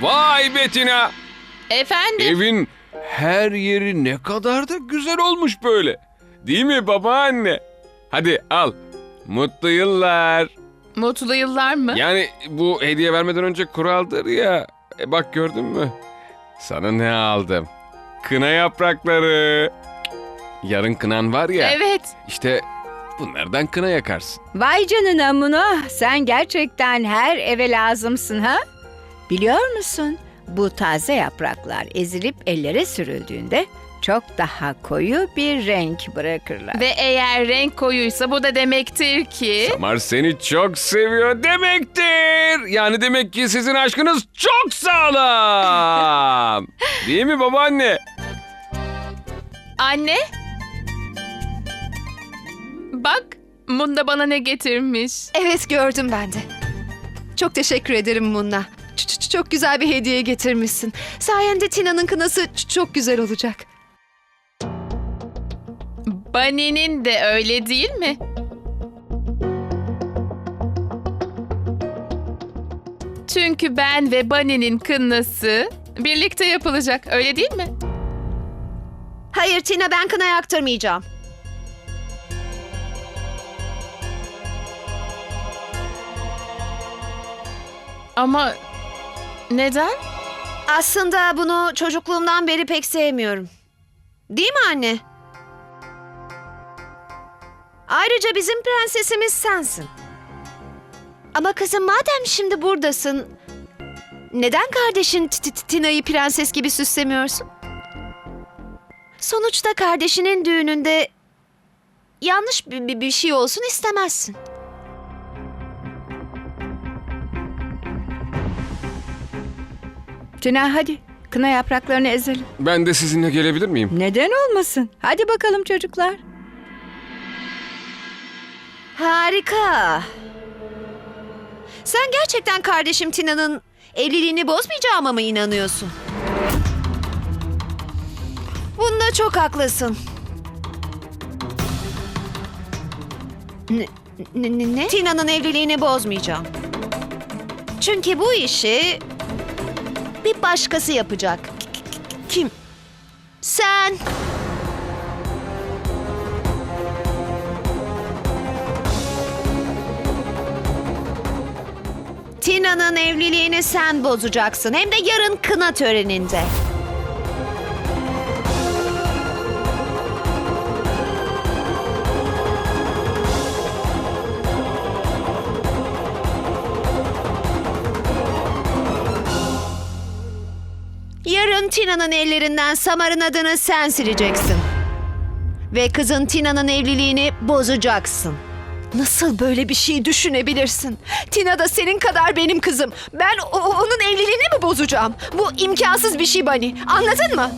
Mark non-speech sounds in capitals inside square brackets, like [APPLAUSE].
Vay Betina! Efendim? Evin her yeri ne kadar da güzel olmuş böyle. Değil mi babaanne? Hadi al. Mutlu yıllar. Mutlu yıllar mı? Yani bu hediye vermeden önce kuraldır ya. E bak gördün mü? Sana ne aldım? Kına yaprakları. Yarın kınan var ya. Evet. İşte bunlardan kına yakarsın. Vay canına Muno, sen gerçekten her eve lazımsın ha? Biliyor musun? Bu taze yapraklar ezilip ellere sürüldüğünde çok daha koyu bir renk bırakırlar. Ve eğer renk koyuysa bu da demektir ki... Samar seni çok seviyor demektir. Yani demek ki sizin aşkınız çok sağlam. [LAUGHS] Değil mi babaanne? Anne? Bak, Munda bana ne getirmiş. Evet gördüm ben de. Çok teşekkür ederim Munna. Ç- ç- Çok güzel bir hediye getirmişsin. Sayende Tina'nın kınası çok güzel olacak. Bunny'nin de öyle değil mi? Çünkü ben ve Bunny'nin kınası birlikte yapılacak, öyle değil mi? Hayır Tina ben kına yaktırmayacağım. Ama neden? Aslında bunu çocukluğumdan beri pek sevmiyorum. Değil mi anne? Ayrıca bizim prensesimiz sensin. Ama kızım madem şimdi buradasın... Neden kardeşin T- T- Tina'yı prenses gibi süslemiyorsun? Sonuçta kardeşinin düğününde yanlış bir, bir- şey olsun istemezsin. Tina hadi kına yapraklarını ezelim. Ben de sizinle gelebilir miyim? Neden olmasın? Hadi bakalım çocuklar. Harika. Sen gerçekten kardeşim Tina'nın evliliğini bozmayacağıma mı inanıyorsun? Bunda çok haklısın. Ne? ne- ne? Tina'nın evliliğini bozmayacağım. Çünkü bu işi bir başkası yapacak. Kim? Sen. Tina'nın evliliğini sen bozacaksın. Hem de yarın kına töreninde. Tina'nın ellerinden Samar'ın adını sen sileceksin. Ve kızın Tina'nın evliliğini bozacaksın. Nasıl böyle bir şey düşünebilirsin? Tina da senin kadar benim kızım. Ben o- onun evliliğini mi bozacağım? Bu imkansız bir şey Bani. Anladın mı?